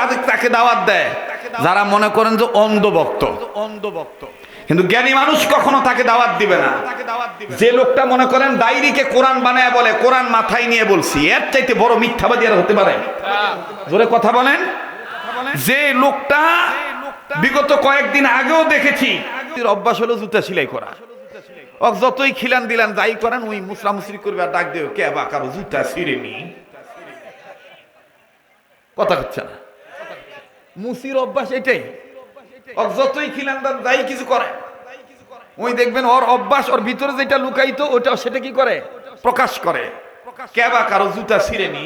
তাদের তাকে দাওয়াত দেয়। যারা মনে করেন যে অন্ধভক্ত। অন্ধভক্ত কিন্তু জ্ঞানী মানুষ কখনো তাকে দাওয়াত দিবে না। যে লোকটা মনে করেন ডায়েরিকে কোরআন বানায় বলে, কোরআন মাথায় নিয়ে বলছি, এর চাইতে বড় মিথ্যাবাদী আর হতে পারে। জোরে কথা বলেন। যে লোকটা বিগত কয়েকদিন আগেও দেখেছি অভ্যাস হলো জুতা সেলাই করা। যতই খিলান দিলান যাই করেন, ওই মুসরা মুসরি করবে আর ডাক দেবে, কে বা কারও জুতা ছিঁড়ে নি কথা হচ্ছে না। মুসির অভ্যাস এটাই। যতই খিলান দেন যাই কিছু করে। ওই দেখবেন ওর অভ্যাস, ওর ভিতরে যেটা লুকাইতো ওটা সেটা কি করে? প্রকাশ করে। কে বা কারও জুতা ছিঁড়ে নি?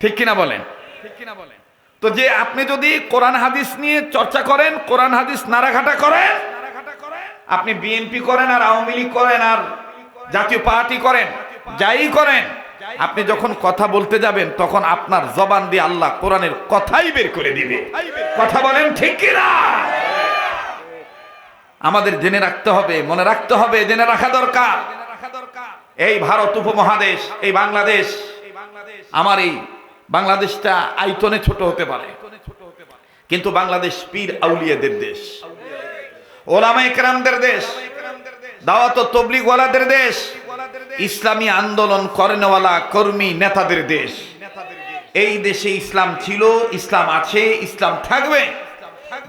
ঠিক কিনা বলেন ঠিক কিনা বলেন? তো যে আপনি যদি কোরআন হাদিস নিয়ে চর্চা করেন, কোরআন হাদিস নাড়াঘাটা করেন, আপনি বিএনপি করেন আর আওয়ামী লীগ করেন আর জাতীয় পার্টি করেন, যাই করেন আপনি যখন কথা বলতে যাবেন, তখন আপনার জবান দিয়ে আল্লাহ কোরআনের কথাই বের করে দিবে। কথা বলেন ঠিক কিনা? আমাদের জেনে রাখতে হবে, মনে রাখতে হবে, জেনে রাখা দরকার। এই ভারত উপমহাদেশ, এই বাংলাদেশ, আমার এই বাংলাদেশটা আয়তনে ছোট হতে পারে। কিন্তু বাংলাদেশ পীর আউলিয়াদের দেশ। ওলামা ইকরামদের দেশ। দাওয়াত তবলিগওয়ালাদের ওয়ালাদের দেশ। ইসলামী আন্দোলন করেনওয়ালা কর্মী নেতাদের দেশ। এই দেশে ইসলাম ছিল, ইসলাম আছে, ইসলাম থাকবে।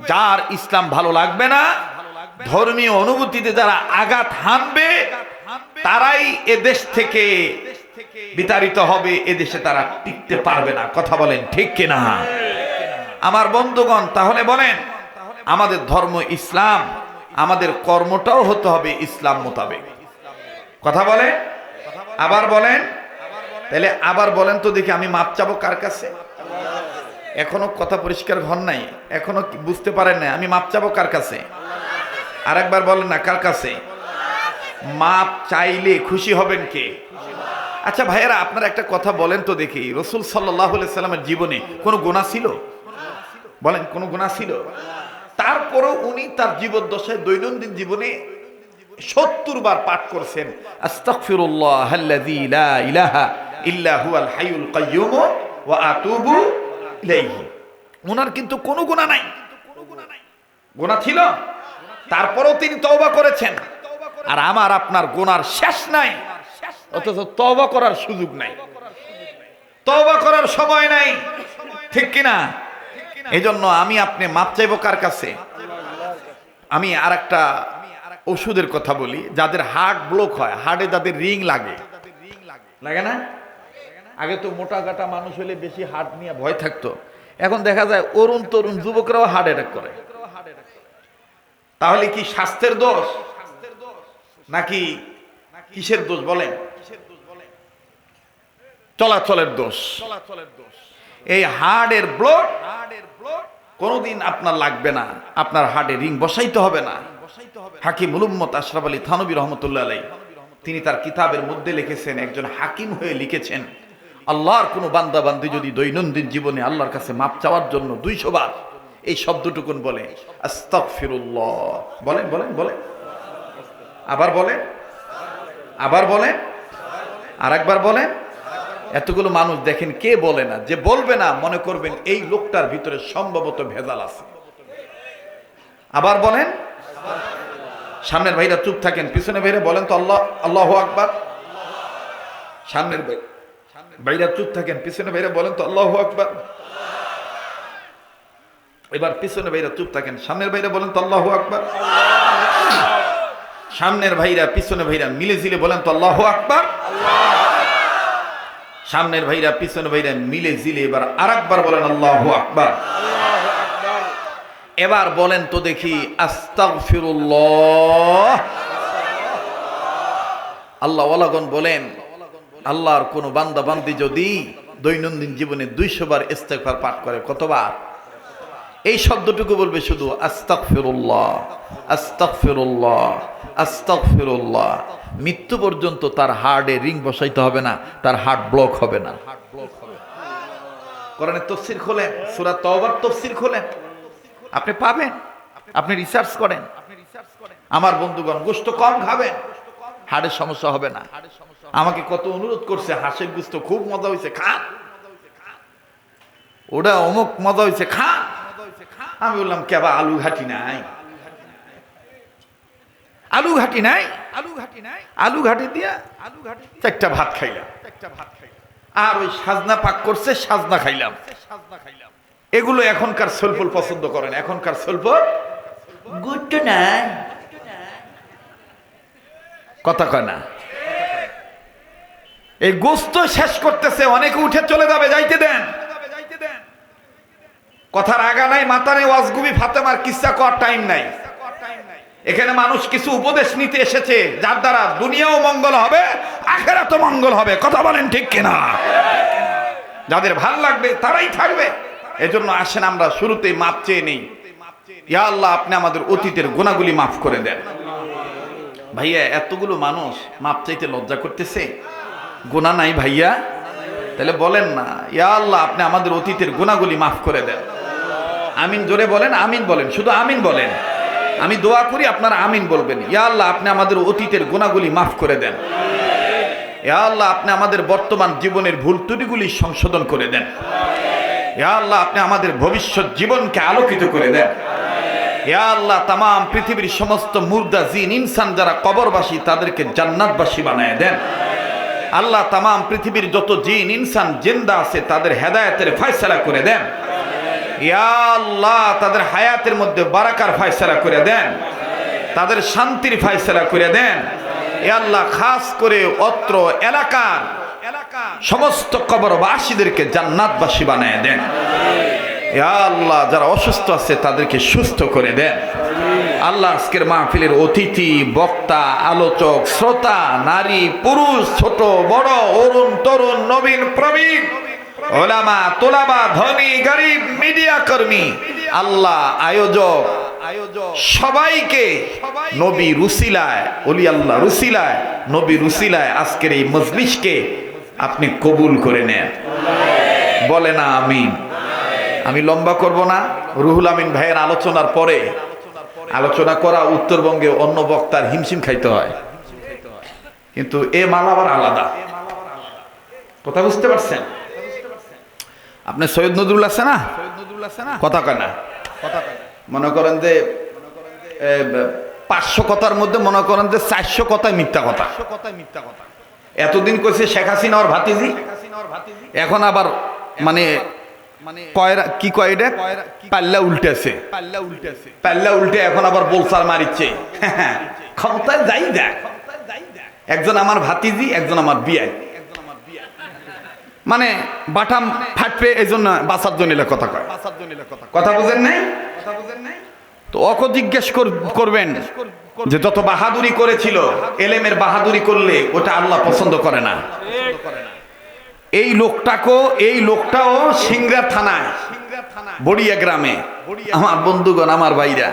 যার ইসলাম ভালো লাগবে না, ধর্মীয় অনুভূতিতে যারা আঘাত হানবে, তারাই এ দেশ থেকে বিতাড়িত হবে এদেশে তারা টিকতে পারবে না। কথা বলেন ঠিক কিনা? আমার বন্ধুগণ, তাহলে বলেন, আমাদের ধর্ম ইসলাম, আমাদের কর্মটাও হতে হবে ইসলাম মোতাবেক। কথা বলেন? আবার বলেন? তাহলে আবার বলেন তো দেখি আমি মাপ চাবো কার কাছে? এখনও কথা পরিষ্কার ঘর নাই। এখনও বুঝতে পারেন না আমি মাপ চাবো কার কাছে? আর একবার বলেন না কার কাছে? মাপ চাইলে খুশি হবেন কে? আচ্ছা ভাইয়েরা আপনারা একটা কথা বলেন তো দেখি। রসুল সাল্লাহ সাল্লামের জীবনে কোনো গোনা ছিল? বলেন কোনো গোনা ছিল? তারপরও উনি তার জীবদ্দশায় দৈনন্দিন জীবনে সত্তর বার পাঠ করছেন ইলাহা ওনার কিন্তু কোনো গুণা নাই। গুণা ছিল, তারপরেও তিনি তওবা করেছেন। আর আমার আপনার গুনার শেষ নাই, অথচ তওবা করার সুযোগ নাই। তওবা করার সময় নাই, ঠিক কিনা? এই জন্য আমি আপনি মাপ চাইব কার কাছে? আমি আর একটা ওষুধের কথা বলি, যাদের হার্ট ব্লক হয়, হার্টে যাদের রিং লাগে। লাগে না? আগে তো মোটা গাটা মানুষ হলে বেশি হার্ট নিয়ে ভয় থাকতো। এখন দেখা যায় অরুণ তরুণ যুবকরাও হার্ট অ্যাটাক করে। তাহলে কি স্বাস্থ্যের দোষ? নাকি কিসের দোষ বলেন? চলাচলের দোষ। চলাচলের দোষ এই হার্টের ব্লড হার্টের ব্লড কোনোদিন আপনার লাগবে না। আপনার হার্টে রিং বসাইতে হবে না। হাকিম উলুম্মত আশরাফ আলী থানবী রহমতুল্লাহ আলাই তিনি তার কিতাবের মধ্যে লিখেছেন, একজন হাকিম হয়ে লিখেছেন, আল্লাহর কোনো বান্দা বান্দি যদি দৈনন্দিন জীবনে আল্লাহর কাছে মাপ চাওয়ার জন্য দুইশো বার এই শব্দটুকুন বলে বলেন বলেন বলেন। আবার বলেন আবার বলেন আর একবার বলেন। এতগুলো মানুষ দেখেন কে বলে না, যে বলবে না, মনে করবেন এই লোকটার ভিতরে সম্ভবত ভেজাল আছে। আবার বলেন সামনের ভাইরা চুপ থাকেন, পিছনে ভাইরা বলেন তো, আল্লাহ আল্লাহ আকবার। সামনের ভাই ভাইরা চুপ থাকেন, পিছনে ভাইরা বলেন তো, আল্লাহ আকবার। এবার পিছনে ভাইরা চুপ থাকেন, সামনের ভাইরা বলেন তো, আল্লাহ আকবার। সামনের ভাইরা, পিছনে ভাইরা মিলে ঝিলে বলেন তো, আল্লাহ আকবার। সামনের ভাইরা, পিছনে ভাইরা মিলে ঝিলে এবার আরেকবার বলেন, আল্লাহ আকবার। এবার বলেন তো দেখি আল্লাহ ওয়ালাগন বলেন, আল্লাহর কোন বান্দা বান্দি যদি দৈনন্দিন জীবনে দুইশো বার ইস্তেগফার পাঠ করে, কতবার? এই শব্দটুকু বলবে শুধু, আস্তাগফিরুল্লাহ আস্তাগফিরুল্লাহ আস্তাগফিরুল্লাহ। মৃত্যু পর্যন্ত তার হার্টে রিং বসাইতে হবে না, তার হার্ট ব্লক হবে না। হার্ট ব্লক হবে কোরআনের তফসির খোলেন, সূরা তফসির খোলেন। আপনি পাবেন, আপনি রিসার্চ করেন। আমার বন্ধুগণ, গোস্ত কম খাবেন, হাড়ের সমস্যা হবে না। আমাকে কত অনুরোধ করছে, হাঁসের গুস্ত খুব মজা হয়েছে, খান। ওটা অমুক মজা হয়েছে খা আমি বললাম কেবা আলু ঘাটি নাই আলু ঘাটি নাই? আলু ঘাটি নাই? আলু ঘাটি দিয়া আলু ঘাটি চারটা ভাত খাইলাম। একটা ভাত খাইলাম আর ওই সাজনা পাক করছে সাজনা খাইলাম সাজনা খাইলাম। এগুলো এখনকার সলফল পছন্দ করেন এখনকার সলফল? গুড নাই। কথা কয় না। এই গোস্ত শেষ করতেছে অনেকে উঠে চলে যাবে যাইতে দেন। কথার আগা নাই মাথা নেই ওয়াজগুবি ফাতেমার কিসা কর টাইম নাই টাইম নাই। এখানে মানুষ কিছু উপদেশ নিতে এসেছে যার দ্বারা দুনিয়াও মঙ্গল হবে আখেরাতও মঙ্গল হবে। কথা বলেন ঠিক কিনা? যাদের ভালো লাগবে তারাই থাকবে। এজন্য আসেন আমরা শুরুতে মাপ চেয়ে নেই। ইয়া আল্লাহ, আপনি আমাদের অতীতের গুণাগুলি মাফ করে দেন। ভাইয়া, এতগুলো মানুষ মাপ চাইতে লজ্জা করতেছে? গুণা নাই ভাইয়া? তাহলে বলেন না, ইয়া আল্লাহ, আপনি আমাদের অতীতের গুণাগুলি মাফ করে দেন। আমিন জোরে বলেন, আমিন বলেন, শুধু আমিন বলেন। আমি দোয়া করি আপনারা আমিন বলবেন। ইয়া আল্লাহ, আপনি আমাদের অতীতের গুণাগুলি মাফ করে দেন। ইয়া আল্লাহ, আপনি আমাদের বর্তমান জীবনের ভুল ত্রুটিগুলি সংশোধন করে দেন। আল্লাহ, আপনি আমাদের ভবিষ্যৎ জীবনকে আলোকিত করে দেন। আল্লাহ তাম পৃথিবীর সমস্ত মুর্দা, জিন, ইনসান যারা কবরবাসী, তাদেরকে জান্নাতবাসী বানায় দেন। আল্লাহ তাম পৃথিবীর যত জিন, ইনসান, জিন্দা আছে, তাদের হেদায়তের ফয়সালা করে দেন। আল্লাহ, তাদের হায়াতের মধ্যে বারাকার ফয়সালা করে দেন। তাদের শান্তির ফয়সালা করে দেন। এ আল্লাহ, খাস করে অত্র এলাকার এলাকা সমস্ত কবরবাসীদেরকে জান্নাতবাসী বানায় দেন। আল্লাহ, যারা অসুস্থ আছে তাদেরকে সুস্থ করে দেন। আল্লাহ আজকের মাহফিলের অতিথি, বক্তা, আলোচক, শ্রোতা, নারী, পুরুষ, ছোট, বড়, অরুণ তরুণ, নবীন প্রবীণ, ওলামা তোলাবা ধনী, গরিব, মিডিয়া কর্মী, আল্লাহ, আয়োজক, সবাইকে নবী রুসিলায়, অলি আল্লাহ রুসিলায়, নবী রুসিলায় আজকের এই মজলিসকে আপনি কবুল করে নেন। বলে না, আমিন। আমি লম্বা করব না। রুহুল আমিন ভাইয়ের আলোচনার পরে আলোচনা করা উত্তরবঙ্গে অন্য বক্তার হিমশিম খাইতে হয়। কিন্তু এ মাল আবার আলাদা। কথা বুঝতে পারছেন? আপনি সৈয়দ নজরুল আছে না? কথা কয় না। মনে করেন যে পাঁচশো কথার মধ্যে মনে করেন যে চারশো কথায় মিথ্যা কথা কথায় মিথ্যা কথা। এতদিন কইছে শেখ হাসিনা ওর ভাতিজি। এখন আবার মানে কি কয় এটা? পাল্লা পাল্লা পাল্লা উল্টে এখন আবার বোলসার মারিচ্ছে। ক্ষমতায় যাই দেখ। একজন আমার ভাতিজি, একজন আমার বিয়াই। মানে বাটাম ফাটবে এই জন্য বাসার জন্য কথা কয়। কথা বুঝেন নাই কথা বুঝেন নাই? তো অক জিজ্ঞেস কর- করবেন কর- কর- যে যত বাহাদুরি করেছিল, এলেমের বাহাদুরি করলে ওটা আল্লাহ পছন্দ করে না। এই লোকটাকেও, এই লোকটাও সিংড়া থানায়, বড়িয়া গ্রামে। আমার বন্ধুগণ, আমার ভাইরা,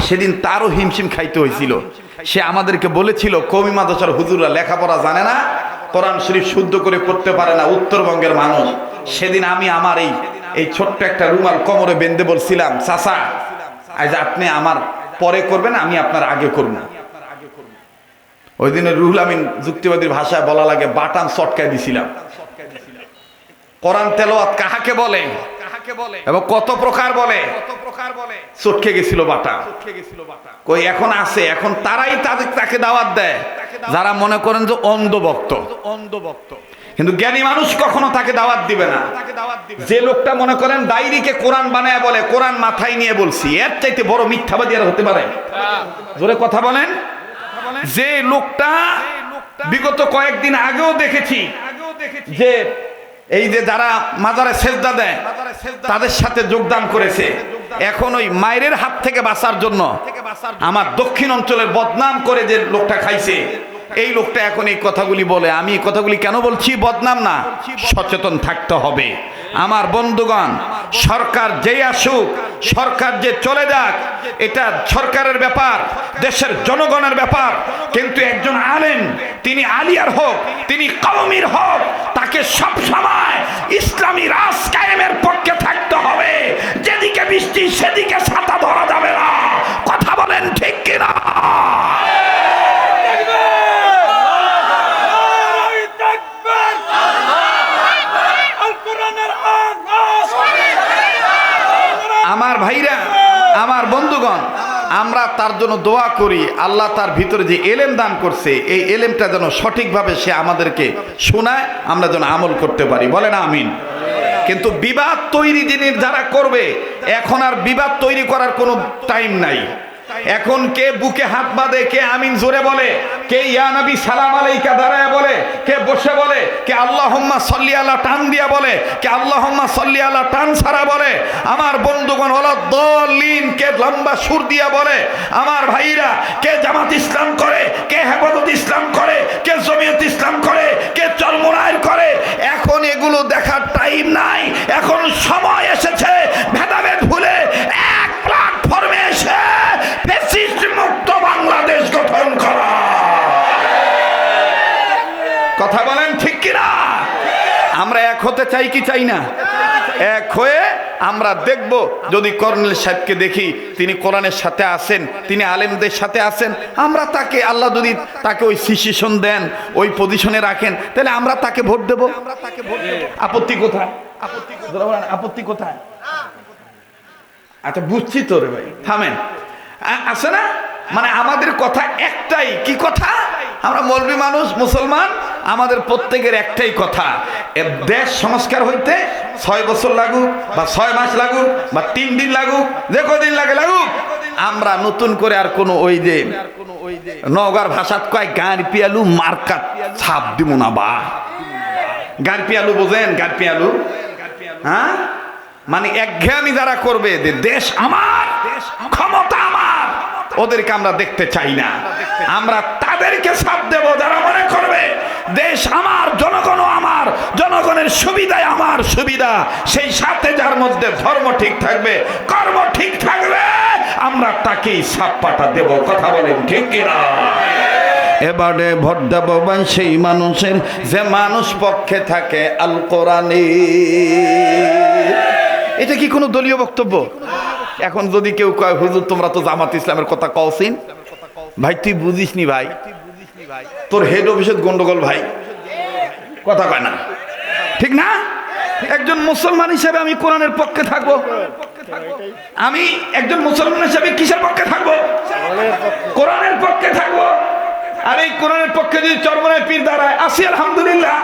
সেদিন তারও হিমশিম খাইতে হয়েছিল। সে আমাদেরকে বলেছিল কবি মাদশার হুজুরা লেখাপড়া জানে না, কোরআন শরীফ শুদ্ধ করে পড়তে পারে না, উত্তরবঙ্গের মানুষ। সেদিন আমি আমার এই এই ছোট্ট একটা রুমাল কোমরে বেঁধে বলছিলাম, চাচা আজ আপনি আমার পরে করবেন, আমি আপনার আগে করব। করব ওই দিনে রুহুল আমিন যুক্তিবাদীর ভাষায় বলা লাগে বাটাম সটকায় দিছিলাম। কোরআন তেলাওয়াত কাহাকে বলে? এবং কত প্রকার বলে? চটকে গেছিল বাটা। কই, এখন আছে, এখন তারাই তাদের তাকে দাওয়াত দেয়। যারা মনে করেন যে অন্ধভক্ত অন্ধভক্ত। কিন্তু জ্ঞানী মানুষ কখনো তাকে দাওয়াত দিবে না। যে লোকটা মনে করেন ডায়েরিকে কোরআন বানায় বলে, কোরআন মাথায় নিয়ে বলছি, এর চাইতে বড় মিথ্যাবাদী আর হতে পারে। জোরে কথা বলেন। যে লোকটা বিগত কয়েকদিন আগেও দেখেছি যে এই যে যারা মাজারে সেজদা দেয়, তাদের সাথে যোগদান করেছে। এখন ওই মায়ের হাত থেকে বাঁচার জন্য আমার দক্ষিণ অঞ্চলের বদনাম করে যে লোকটা খাইছে এই লোকটা এখন এই কথাগুলি বলে। আমি এই কথাগুলি কেন বলছি? বদনাম না, সচেতন থাকতে হবে। আমার বন্ধুগণ, সরকার যেই আসুক, সরকার যে চলে যাক, এটা সরকারের ব্যাপার, দেশের জনগণের ব্যাপার। কিন্তু একজন আলেম, তিনি আলিয়ার হোক, তিনি কওমির হোক, তাকে সব সময় ইসলামী রাজ কায়েমের পক্ষে থাকতে হবে। যেদিকে বৃষ্টি, সেদিকে ছাতা ধরা যাবে না কথা বলেন ঠিক কিনা আমার ভাইরা, আমার বন্ধুগণ, আমরা তার জন্য দোয়া করি, আল্লাহ তার ভিতরে যে এলেম দান করছে, এই এলেমটা যেন সঠিকভাবে সে আমাদেরকে শোনায়, আমরা যেন আমল করতে পারি। বলে না আমিন। কিন্তু বিবাদ তৈরি জিনিস যারা করবে, এখন আর বিবাদ তৈরি করার কোনো টাইম নাই। এখন কে বুকে হাত বাঁধে, কে আমিন জোরে বলে কে ইয়া নবী সালাম আলাইকা দাঁড়ায় বলে, কে বসে বলে, কে আল্লাহম্মা সল্লি আল্লাহ টান দিয়া বলে, কে আল্লাহম্মা সল্লি আল্লাহ টান ছাড়া বলে, আমার বন্ধুগণ হলো দলিন, কে লম্বা সুর দিয়া বলে, আমার ভাইরা কে জামাত ইসলাম করে, কে হেফাজত ইসলাম করে, কে জমিয়ত ইসলাম করে, কে চলমোনায়ের করে, এখন এগুলো দেখার টাইম নাই, এখন সময় এসেছে, ভেদাভেদ হতে চাই কি চাই না? এক হয়ে আমরা দেখব, যদি কর্নেল সাহেবকে দেখি, তিনি কোরআনের সাথে আছেন, তিনি আলেমদের সাথে আছেন, আমরা তাকে, আল্লাহ যদি তাকে ওই সিচুয়েশন দেন, ওই পজিশনে রাখেন, তাহলে আমরা তাকে ভোট দেব। আপত্তি কোথায়? আপত্তি কোথায়? আপত্তি কোথায়? আচ্ছা বুঝছি তো রে ভাই, থামেন। আছে না? মানে আমাদের কথা একটাই, কি কথা? আমরা মৌলবী মানুষ, মুসলমান, আমাদের প্রত্যেকের একটাই কথা। এ দেশ সংস্কার হইতে ছয় বছর লাগুক, বা ছয় মাস লাগুক, বা তিন দিন লাগুক, যে কদিন লাগে লাগুক, আমরা নতুন করে আর কোনো ওই যে নগর ভাষাত কয় গান পিয়ালু মার্কাত ছাপ দিব না বা। গান পিয়ালু বোঝেন গান পিয়ালু। হ্যাঁ? মানে একঘেয়ামি যারা করবে, যে দেশ আমার, ক্ষমতা আমার, ওদেরকে আমরা দেখতে চাই না। আমরা তাদেরকে সাথ দেব যারা মনে করবে। দেশ আমার জনগণ আমার, জনগণের সুবিধায় আমার সুবিধা। সেই সাথে যার মধ্যে ধর্ম ঠিক থাকবে, কর্ম ঠিক থাকবে, আমরা তাকেই সাপ্পাটা দেব। কথা বলেন ঠিক কিনা? এবারে ভোট দেব সেই মানুষের, যে মানুষ পক্ষে থাকে আল কোরআনে এটা কি কোনো দলীয় বক্তব্য? এখন যদি কেউ কয়, হুজুর, তোমরা তো জামাত ইসলামের কথা কওসিন ভাই, তুই বুঝিস নি ভাই। তোর হেড অফিসের গন্ডগোল ভাই। কথা কয় না। ঠিক না? একজন মুসলমান হিসেবে আমি কোরআনের পক্ষে থাকব। আমি একজন মুসলমান হিসেবে কিসের পক্ষে থাকব? কোরআনের পক্ষে থাকব। আর এই কোরআনের পক্ষে যদি চরমনায় পীর দাঁড়ায়, আসি আলহামদুলিল্লাহ।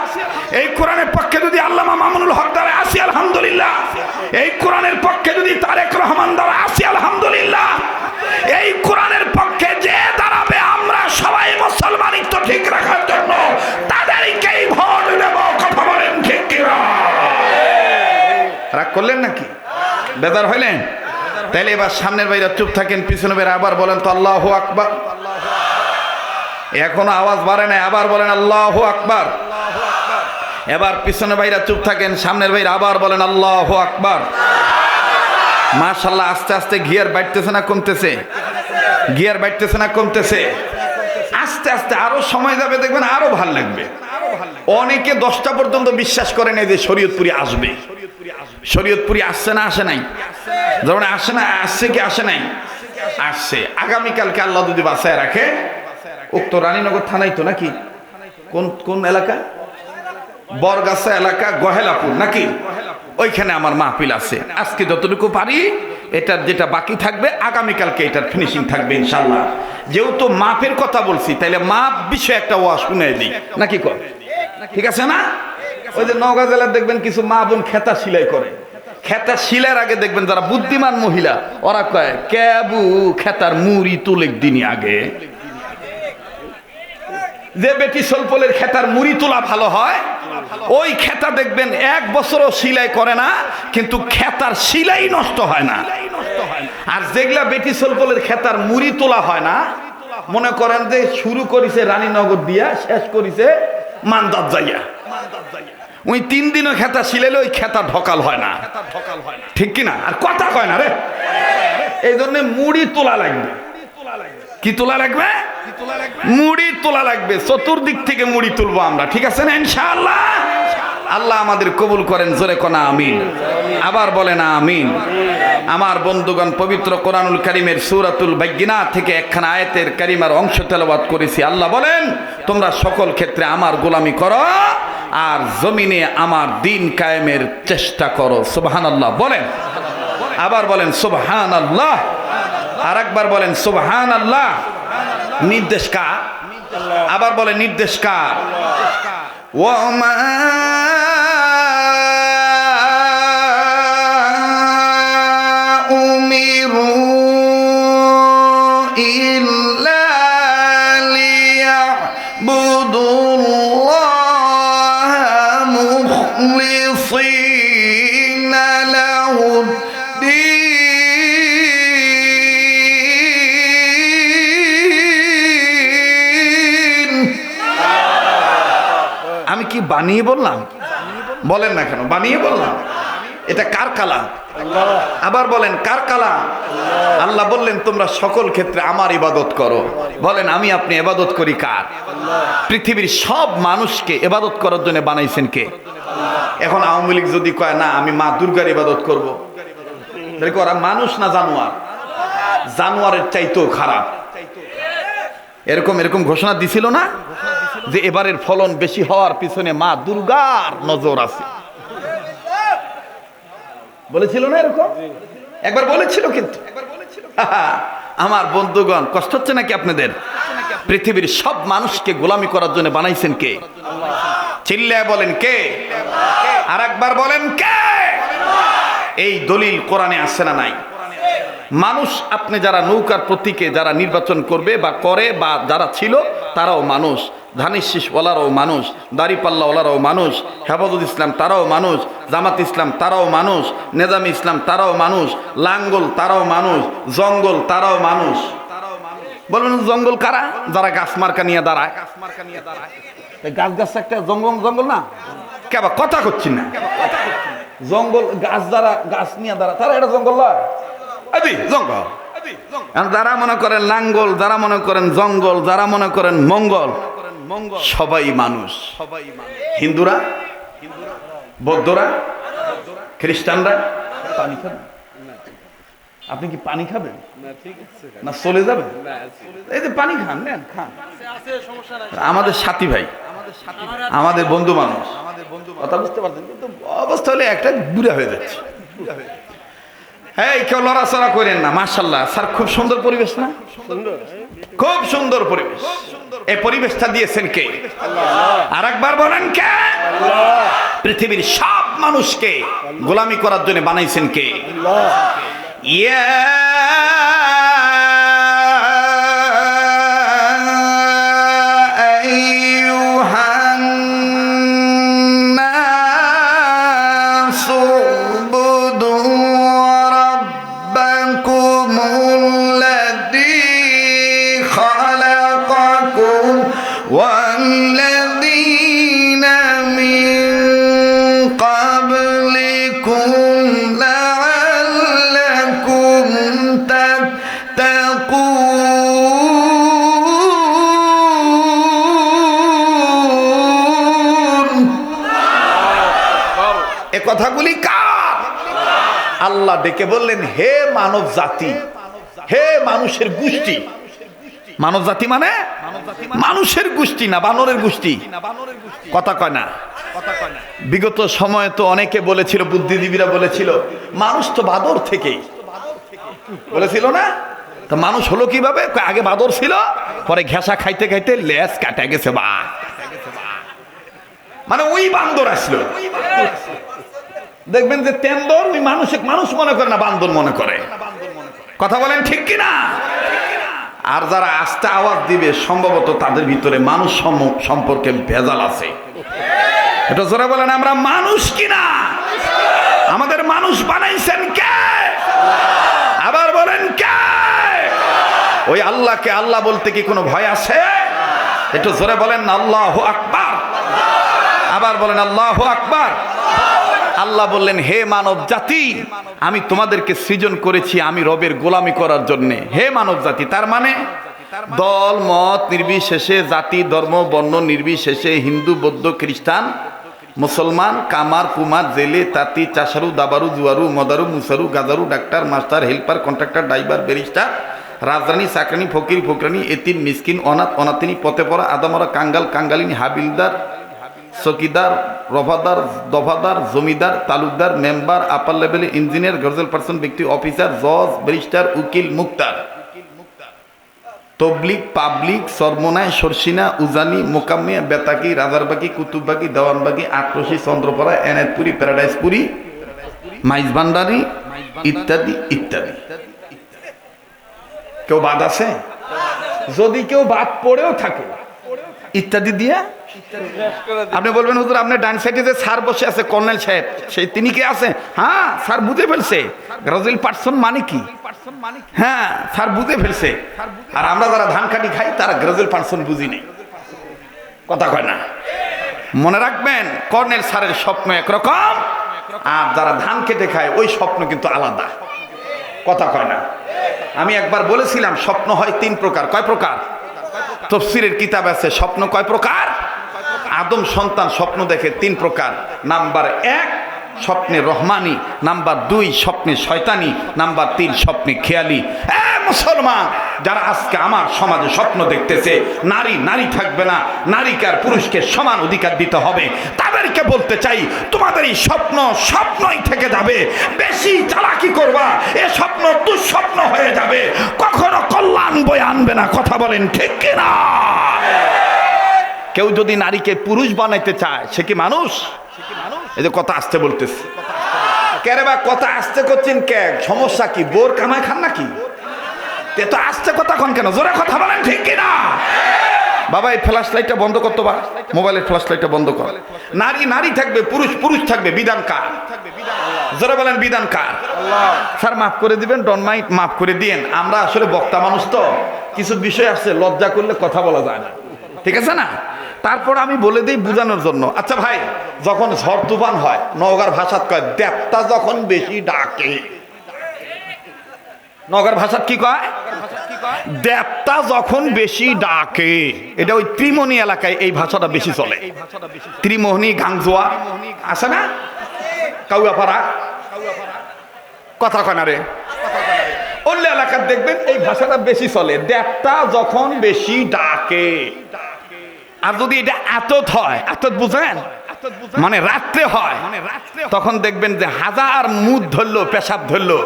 এই কোরআনের পক্ষে যদি আল্লামা মামুনুল হক দাঁড়ায়, আসি আলহামদুলিল্লাহ। এই কোরআনের পক্ষে যদি তারেক রহমান দাঁড়ায়, আসি আলহামদুলিল্লাহ। এই কোরআনের সবাই মুসলমানিত্ব ঠিক রাখার জন্য। তাদেরকেই ভোট দেব, কথা বলেন ঠিক রাগ করলেন নাকি? বেদার হইলেন? তাইলে এবার সামনের বাইরে চুপ থাকেন, পিছনে বাইরে আবার বলেন তো আল্লাহ আকবার। এখনও আওয়াজ বাড়ে নাই, আবার বলেন আল্লাহ আকবার। এবার পিছনে বাইরা চুপ থাকেন, সামনের বাইরে আবার বলেন আল্লাহ আকবার। মাশাল্লাহ আস্তে আস্তে গিয়ার বাড়তেছে না কমতেছে? গিয়ার বাড়তেছে না কমতেছে? আস্তে আস্তে আরও সময় যাবে, দেখবেন আরও ভালো লাগবে। অনেকে দশটা পর্যন্ত বিশ্বাস করে নাই যে শরীয়তপুরি আসবে। শরীয়তপুরি আসছে না, আসে নাই? যেমন আসে না, আসছে কি, আসে নাই? আসছে। আগামীকালকে আল্লাহ যদি বাসায় রাখে, উক্ত রানীনগর থানায় তো নাকি? কোন কোন এলাকা? বরগাছা এলাকা, গহেলাপুর, নাকি? ওইখানে আমার মাহফিল আছে। আজকে যতটুকু পারি এটার যেটা বাকি থাকবে, আগামীকালকে এটার ফিনিশিং থাকবে ইনশাল্লাহ যেহেতু মাপের কথা বলছি, তাইলে মাপ বিষয়ে একটা ওয়া শুনে দিই নাকি কর ঠিক আছে না? ওই যে নওগাঁ জেলার দেখবেন কিছু মা বোন খেতা সিলাই করে। খেতা শিলার আগে দেখবেন যারা বুদ্ধিমান মহিলা, ওরা কয় ক্যাবু খেতার মুড়ি তুলেক দিনই আগে? যে বেটি সলপলের খেতার মুড়ি তোলা ভালো হয় ওই খেতা দেখবেন এক বছরও সিলাই করে না, কিন্তু খেতার সিলাই নষ্ট হয় না। আর যেগুলা বেটি সলপলের খেতার মুড়ি তোলা হয় না, মনে করেন যে শুরু করিছে রানীনগর দিয়া, শেষ করিছে মান্দাত যাইয়া। ওই তিন দিনও খেতা সিলাইলে ওই খেতা ঢকাল হয় না। ঠিক কিনা? আর কথা কয় না রে। এই জন্য মুড়ি তোলা লাগবে। কি তোলা লাগবে? মুড়ি তোলা লাগবে। চতুর্দিক থেকে মুড়ি তুলবো আমরা। ঠিক আছে না? ইনশাআল্লাহ। আল্লাহ আমাদের কবুল করেন। জোরে কোনা, আমিন। আবার বলেন, আমিন। আমার বন্ধুগণ, পবিত্র কোরআনুল কারিমের সূরাতুল বাইগিনা থেকে একখানা আয়াতের কারিমার অংশ তেলাওয়াত করেছি। আল্লাহ বলেন, তোমরা সকল ক্ষেত্রে আমার গোলামি করো আর জমিনে আমার দিন কায়েমের চেষ্টা করো। সুবহানাল্লাহ। বলেন। আবার বলেন সুবহান আল্লাহ আর একবার বলেন সুবহান আল্লাহ নির্দেশ কা আবার বলেন নির্দেশ কা কার ওমা বানিয়ে বললাম? বলেন না কেন, বানিয়ে বললাম। এটা কার কালাম আবার বলেন, কার কালাম আল্লাহ বললেন, তোমরা সকল ক্ষেত্রে আমার ইবাদত করো। বলেন, আমি আপনি ইবাদত করি কার? পৃথিবীর সব মানুষকে ইবাদত করার জন্য বানাইছেন কে? এখন আওয়ামী লীগ যদি কয়, না, আমি মা দুর্গার ইবাদত করব। ওরা মানুষ না জানোয়ার? জানোয়ারের চাইতেও খারাপ। এরকম এরকম ঘোষণা দিছিল না? যে এবারের ফলন বেশি হওয়ার পিছনে মা দুর্গার নজর আছে। বলেছিল না এরকম? একবার বলেছিল কিন্তু। আমার বন্ধুগণ, কষ্ট হচ্ছে নাকি আপনাদের? পৃথিবীর সব মানুষকে গোলামি করার জন্য বানাইছেন কে? চিল্লায় বলেন কে? আর একবার বলেন কে? এই দলিল কোরআনে আসে না নাই। মানুষ আপনি যারা নৌকার প্রতীকে যারা নির্বাচন করবে বা করে বা যারা ছিল, তারাও মানুষ। ধানের শীষওয়ালারাও মানুষ দাড়িপাল্লাওয়ালারাও মানুষ, হেফাজত ইসলাম তারাও মানুষ, জামাত ইসলাম তারাও মানুষ, নেজাম ইসলাম তারাও মানুষ, লাঙ্গল তারাও মানুষ, জঙ্গল তারাও মানুষ। বলবেন জঙ্গল কারা? যারা গাছ মার্কা নিয়ে দাঁড়ায়। গাছ গাছ একটা জঙ্গল জঙ্গল না? কেবা কথা করছি না। জঙ্গল গাছ দ্বারা গাছ নিয়ে দাঁড়া তারা এটা জঙ্গল নয় জঙ্গল। যারা মনে করেন লাঙ্গল, যারা মনে করেন জঙ্গল, যারা মনে করেন মঙ্গল, সবাই মানুষ। সবাই হিন্দুরা, বৌদ্ধরা, খ্রিস্টানরা, পানি খাবেন? আপনি কি পানি খাবেন? না, চলে যাবেন? এই যে পানি খান খান। আমাদের সাথী ভাই, আমাদের বন্ধু মানুষ। কথা বুঝতে পারছেন? কিন্তু অবস্থা হলে একটা বুড়া হয়ে যাচ্ছে। হ্যাঁ কেউ লড়াচড়া করেন না মার্শাল্লাহ স্যার খুব সুন্দর পরিবেশ না? খুব সুন্দর পরিবেশ। এই পরিবেশটা দিয়েছেন কে? আর একবার বলেন কে? পৃথিবীর সব মানুষকে গোলামি করার জন্য বানাইছেন কে? ইয়া আল্লাহ ডেকে বললেন, হে মানব জাতি, হে মানুষের গোষ্ঠী। মানব জাতি মানে মানুষের গোষ্ঠী না, বানরের গোষ্ঠী। কথা কয় না। বিগত সময়ে তো অনেকে বলেছিল, বুদ্ধিজীবীরা বলেছিল, মানুষ তো বাদর থেকেই বলেছিল না? তো মানুষ হলো কীভাবে? আগে বাদর ছিল, পরে ঘেঁষা খাইতে খাইতে লেজ কাটা গেছে, বা। মানে ওই বান্দর আসলো। দেখবেন যে তেন্দর ওই মানুষ মানুষ মনে করে না, বান্দর মনে করে। কথা বলেন ঠিক কি না আর যারা আস্তে আওয়াজ দিবে, সম্ভবত তাদের ভিতরে মানুষ সম- সম্পর্কে ভেজাল আছে। এটা যারা বলেন, আমরা মানুষ কিনা? আমাদের মানুষ বানাইছেন কে? আবার বলেন কে? ওই আল্লাহকে আল্লাহ বলতে কি কোনো ভয় আছে? একটু জোরে বলেন, আল্লাহ আকবার। আবার বলেন, আল্লাহ আকবার। আল্লাহ বললেন, হে মানব জাতি, আমি তোমাদেরকে সৃজন করেছি আমি রবের গোলামি করার জন্য। হে মানব জাতি, তার মানে দল, মত, নির্বিশেষে জাতি, ধর্ম, বর্ণ, নির্বিশেষে হিন্দু, বৌদ্ধ, খ্রিস্টান, মুসলমান, কামার, কুমার, জেলে, তাঁতি, চাষারু, দাবারু, জুয়ারু, মদারু, মুসারু, গাজারু, doctor, master, helper, contractor, driver, barrister রাজধানী চাকরানি, ফকির, ফকরানি, এতিম, মিসকিন, অনাথ, অনাথিনী, পথে পড়া, আদামরা, কাঙ্গাল, কাঙ্গালিনী, হাবিলদার চকিদার, রফাদার, দফাদার, জমিদার, তালুকদার, মেম্বার আপার লেভেলে ইঞ্জিনিয়ার গজল পার্সন ব্যক্তি অফিসার জজ ব্যারিস্টার উকিল, মুক্তার। তবলিক পাবলিক সরমনায় সরসিনা, উজানি মোকাম্মিয়া বেতাকি, রাজারবাগি, কুতুববাগি, দেওয়ানবাগি আক্রোশী চন্দ্রপাড়া, এনায়তপুরি, প্যারাডাইসপুরি মাইজ ভান্ডারি ইত্যাদি ইত্যাদি। কেউ বাদ আছে? যদি কেউ বাদ পড়েও থাকে, ইত্যাদি দিয়ে আপনি বলবেন হুজুর আপনি ডান সাইডে যে স্যার বসে আছে কর্নেল সাহেব সেই তিনি কি আছে? হ্যাঁ স্যার বুঝে ফেলছে। গ্রাজুয়েল পার্সন মানে কি? হ্যাঁ স্যার বুঝে ফেলছে। আর আমরা যারা ধান কাটি খাই তারা গ্রাজুয়েল পার্সন বুঝি নেই কথা কয় না? মনে রাখবেন কর্নেল স্যারের স্বপ্ন একরকম আর যারা ধান কেটে খায় ওই স্বপ্ন কিন্তু আলাদা। কথা কয় না? আমি একবার বলেছিলাম স্বপ্ন হয় তিন প্রকার? কয় প্রকার? তফসিরের কিতাব আছে স্বপ্ন কয় প্রকার? আদম সন্তান স্বপ্ন দেখে তিন প্রকার। নাম্বার এক, স্বপ্নে রহমানি। নাম্বার দুই, স্বপ্নে শয়তানি। নাম্বার তিন, স্বপ্নে খেয়ালি। মুসলমান, যারা আজকে আমার সমাজে স্বপ্ন দেখতেছে, নারী নারী থাকবে না নারীকার পুরুষকে সমান অধিকার দিতে হবে। তাদেরকে বলতে চাই, তোমাদের এই স্বপ্ন স্বপ্নই থেকে যাবে। বেশি চালাকি করবা, এ স্বপ্ন দুঃস্বপ্ন হয়ে যাবে। কখনো কল্যাণ বয়ে আনবে না, কথা বলেন ঠিক কিনা? কেউ যদি নারীকে পুরুষ বানাইতে চায়, সে কি মানুষ? এই যে কথা আসতে বলতেছে। কেরে বা, কথা আসতে করছেন কে? সমস্যা কি? বোর কামায় খান নাকি? তে তো আসতে কথা কোন কেন? জোরে কথা বলেন, ঠিক কিনা বাবা, এই ফ্ল্যাশ লাইটটা বন্ধ করতো বা। মোবাইলের ফ্ল্যাশ লাইটটা বন্ধ কর। নারী নারী থাকবে, পুরুষ পুরুষ থাকবে, বিধান কার? জোরে বলেন, বিধান কার? স্যার, মাফ করে দিবেন ডন মাইট মাফ করে দিয়েন। আমরা আসলে বক্তা মানুষ তো। কিছু বিষয় আছে, লজ্জা করলে কথা বলা যায় না। ঠিক আছে না? তারপর আমি বলে দিই বোঝানোর জন্য। আচ্ছা ভাই, যখন ঝড় তুফান হয়, নওগাঁর ভাষাত কয়, দেবতা যখন বেশি ডাকে। নগর ভাষাত কি কয়? দেবতা যখন বেশি ডাকে। এটা ওই ত্রিমণি এলাকায় এই ভাষাটা বেশি চলে। ত্রিমোহনী গাংজোয়া, আছে না? কাউয়াপাড়া। কথা কয় না রে। অন্য এলাকার দেখবেন এই ভাষাটা বেশি চলে। দেবতা যখন বেশি ডাকে। আর যদি এটা এতত হয় এতত বুঝেন? মানে রাত্রে হয়, তখন দেখবেন যে হাজার মুদ ধরলো, পেশাব ধরলো।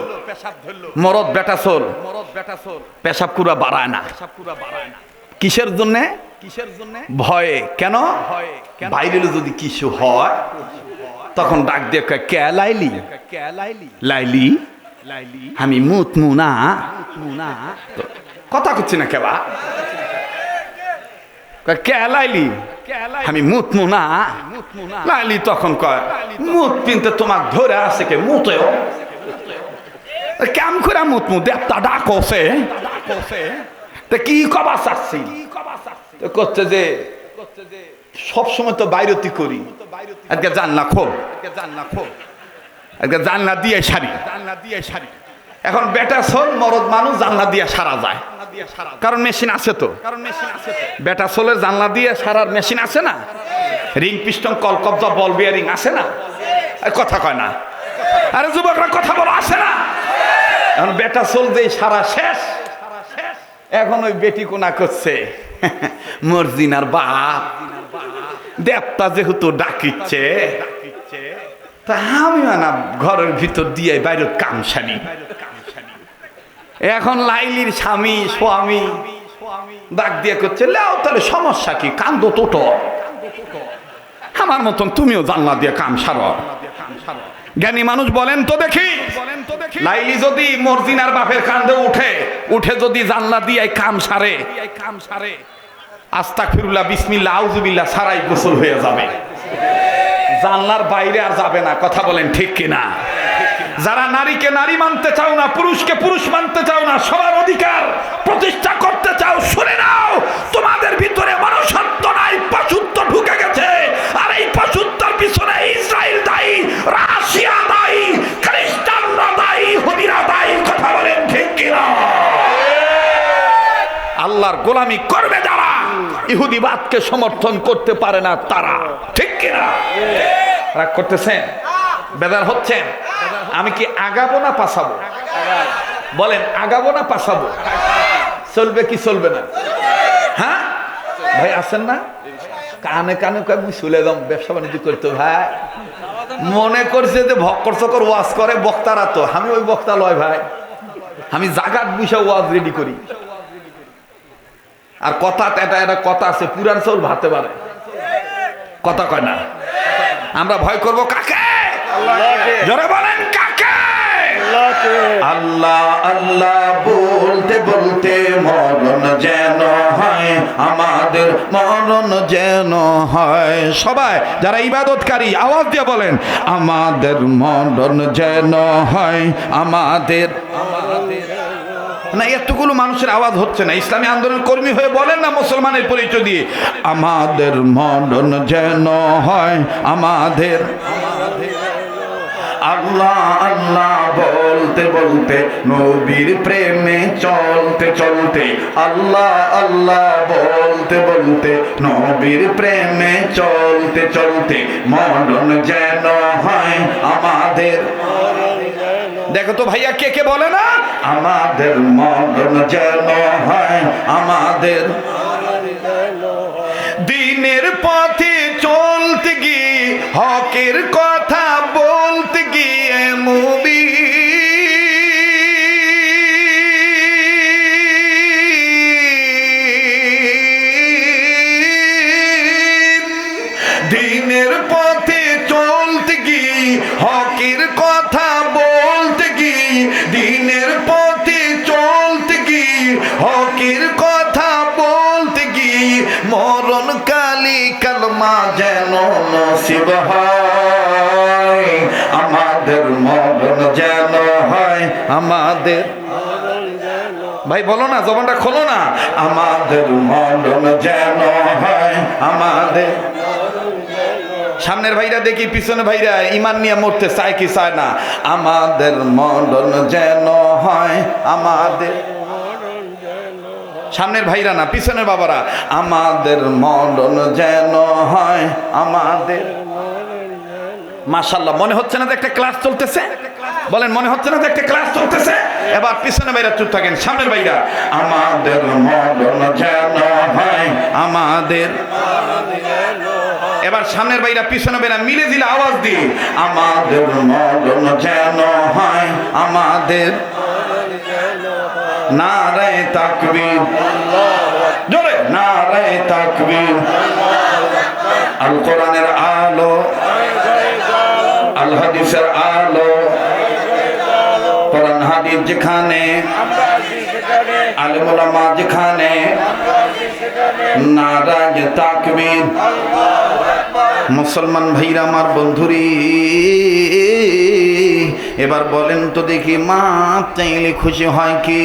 মরদ বেটা সোল পেশাব কুড়া বাড়ায় না। কিসের জন্যে? কিসের জন্য ভয়ে। কেন? বাইরে যদি কিছু হয়, তখন ডাক দিয়ে কে লাইলি? লাইলি? আমি মুত মুনা কথা করছি না কেবা কে লাইলি? আমি লাইলি তখন কয় তোমাক ধরে আছে কে? করে কি কবা করছে যে, সবসময় তো বাইরতি করি। আজকে জানলা খো আজকে জানলা দিয়ে সারি। জানলা দিয়ে সারি এখন বেটা সোল মরদ মানুষ জানলা দিয়ে সারা যায়। কারণ মেশিন আছে তো। কারণ মেশিন আছে বেটা সোলের জানলা দিয়ে সারার মেশিন আছে না? রিং পিস্টন কল কবজা বল বিয়ারিং আছে না? কথা কয় না। আরে যুবকরা কথা বলো আছে না? এখন বেটা সোল দিয়ে সারা শেষ। এখন ওই বেটি কোনা করছে? মর্জিনার বাপ। দেবতা যেহেতু ডাকিচ্ছে তা আমি না ঘরের ভিতর দিয়ে বাইরে কাম সারি এখন লাইলির স্বামী স্বামী। ডাক দিয়ে করছে, লেও, তাহলে সমস্যা কি? কান্দ তোটো। আমার মতন তুমিও জানলা দিয়ে কাম সারো। জ্ঞানী মানুষ বলেন তো দেখি। লাইলি যদি মর্জিনার বাপের কান্দে উঠে উঠে যদি জানলা দিয়ে কাম সারে কাম সারে আস্তাক ফিরুল্লাহ বিসমিল্লা আউজুবিল্লাহ সারাই গোসল হয়ে যাবে। জানলার বাইরে আর যাবে না, কথা বলেন ঠিক কিনা? যারা নারীকে নারী মানতে চাও না, পুরুষকে পুরুষ মানতে চাও না, সবার অধিকার প্রতিষ্ঠা করতে চাও, শুনে নাও, তোমাদের ভিতরে মনুষ্যত্ব নাই, পশুত্ব ঢুকে গেছে। আর এই পশুত্বর পিছনে ইসরায়েল দায়ী, রাশিয়া দায়ী, খ্রিস্টানরা দায়ী, হুদিরা দায়ী, কথা বলেন ঠিক কিনা? আল্লাহর গোলামি করবে যারা, ইহুদিবাদকে সমর্থন করতে পারে না তারা। ঠিক কিনা? রাগ করতেছেন? বেদার হচ্ছেন? আমি কি আগাবো না পাসাবো বলেন আগাবো না পাসাবো চলবে কি চলবে না? হ্যাঁ? ভাই আছেন না? কানে কানে মুই চলে যাম ব্যবসা বাণিজ্য করতে ভাই। মনে করছে যে ভক্কর চকর ওয়াজ করে বক্তারা তো। আমি ওই বক্তা লয় ভাই। আমি জাগাত বুঝা ওয়াজ রেডি করি। আর কথা এটা একটা কথা আছে পুরান চাউল ভাতে পারে। কথা কয় না? আমরা ভয় করব কাকে? জোরে বলেন কাকে? আল্লাহ আল্লাহ বলতে বলতে মরণ যেন হয়, আমাদের মরণ যেন হয়। সবাই, যারা ইবাদতকারী, আওয়াজ দিয়ে বলেন, আমাদের মরণ যেন হয়, আমাদের না, এতগুলো মানুষের আওয়াজ হচ্ছে না। ইসলামী আন্দোলন কর্মী হয়ে বলেন না মুসলমানের পরিচয় দিয়ে, আমাদের মরণ যেন হয়, আমাদের আল্লাহ আল্লাহ বলতে বলতে, নবীর প্রেমে চলতে চলতে, আল্লাহ আল্লাহ বলতে বলতে, নবীর প্রেমে চলতে চলতে মরণ যেন হয় আমাদের। দেখো তো ভাইয়া, কে কে বলে না? আমাদের মরণ যেন হয় আমাদের। দিনের পথে চলতে গিয়ে হকের কথা বলতে গিয়ে মুবি দিনের পথে চলতে গিয়ে, হকের কথা বলতে গিয়ে, দিনের পথে চলতে গিয়ে, হকের কথা কালী কালমা যেন নসিব হয়, আমাদের মরণ যেন হয়, আমাদের ভাই বলো না, জবানটা খোলো না। আমাদের মরণ যেন হয়, আমাদের সামনের ভাইরা দেখি, পিছনে ভাইরা ইমান নিয়ে মরতে চায় কি চায় না? আমাদের মরণ যেন হয়, আমাদের সামনের ভাইরা না, পিছনের বাবারা, আমাদের মরণ যেন হয়, আমাদের মাশাল্লাহ মনে হচ্ছে না যে একটা ক্লাস চলতেছে? বলেন, মনে হচ্ছে না যে একটা ক্লাস চলতেছে? এবার পিছনে বাইরা চুপ থাকেন, সামনের বাইরা আমাদের মরণ যেন হয়, আমাদের এবার সামনের বাইরা পিছনে বাইরা মিলে দিলে আওয়াজ দিয়ে আমাদের মরণ যেন হয়, আমাদের নারায় তাকবীর। জোরে, নারায় তাকবীর। আল কোরআনের আলো, আল হাদিসের আলো, কোরআন হাদিস যেখানে আলমুলামা যেখানে নারাজ তাকবীর। মুসলমান ভাইরা, আমার বন্ধুরি এবার বলেন তো দেখি মা চাইলে খুশি হয় কি?